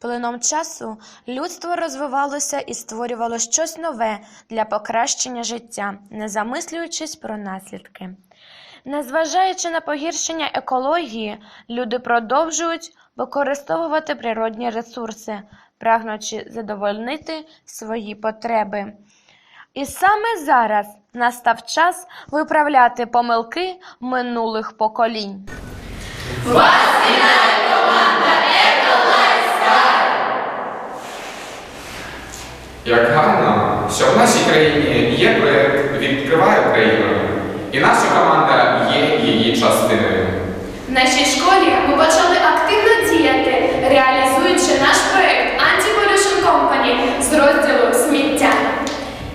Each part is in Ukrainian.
Плином часу людство розвивалося і створювало щось нове для покращення життя, не замислюючись про наслідки. Незважаючи на погіршення екології, люди продовжують використовувати природні ресурси, прагнучи задовольнити свої потреби. І саме зараз настав час виправляти помилки минулих поколінь. Як гарно, що в нашій країні є проєкт Відкривай Україну, і наша команда є її частиною. В нашій школі ми почали активно діяти, реалізуючи наш проект Anti-Pollution Company з розділу сміття.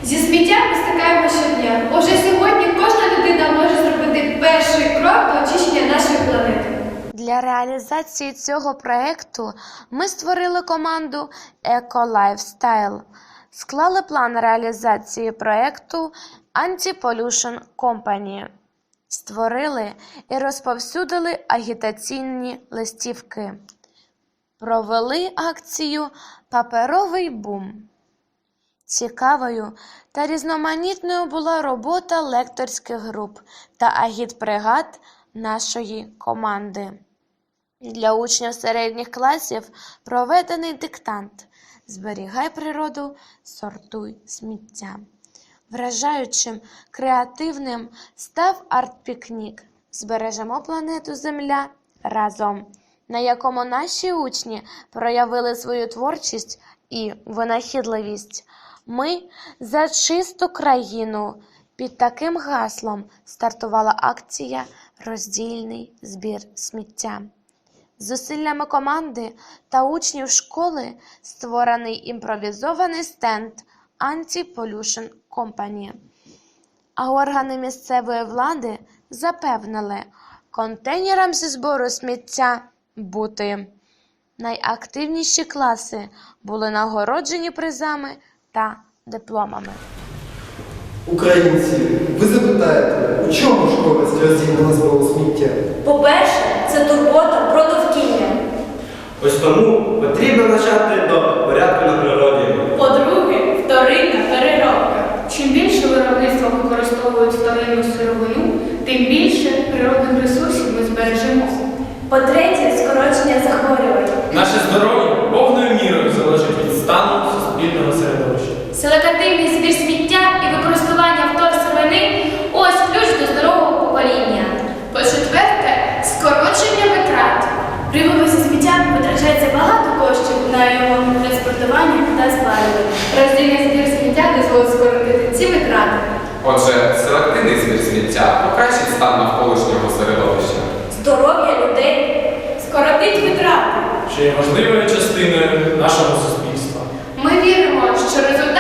Зі сміттям ми стикаємо щодня. Уже сьогодні кожна людина може зробити перший крок до очищення нашої планети. Для реалізації цього проекту ми створили команду Eco Lifestyle, склали план реалізації проекту Anti-Pollution Company, створили і розповсюдили агітаційні листівки, провели акцію Паперовий бум. Цікавою та різноманітною була робота лекторських груп та агітбригад нашої команди. Для учнів середніх класів проведений диктант Зберігай природу, сортуй сміття. Вражаючим, креативним став арт-пікнік Збережемо планету Земля разом, на якому наші учні проявили свою творчість і винахідливість. Ми за чисту країну. Під таким гаслом стартувала акція Роздільний збір сміття. Зусиллями команди та учнів школи створений імпровізований стенд Anti-Pollution Company. А органи місцевої влади запевнили контейнерам зі збору сміття бути. Найактивніші класи були нагороджені призами та дипломами. Українці, ви запитаєте, у чому ж користь роздільного збору сміття? Ось тому потрібно навчати до порядку на природі. По-друге, вторинна переробка. Чим більше виробництва використовують вторинну сировину, тим більше природних ресурсів ми збережемо. По-третє, скорочення захворювань. Наше здоров'я повною мірою залежить від стану суспільного середовища. Селекативний збір Отже, селективний збір сміття покращить стан навколишнього середовища. Здоров'я людей скоротить витрати, що є важливою частиною нашого суспільства. Ми віримо, що результат.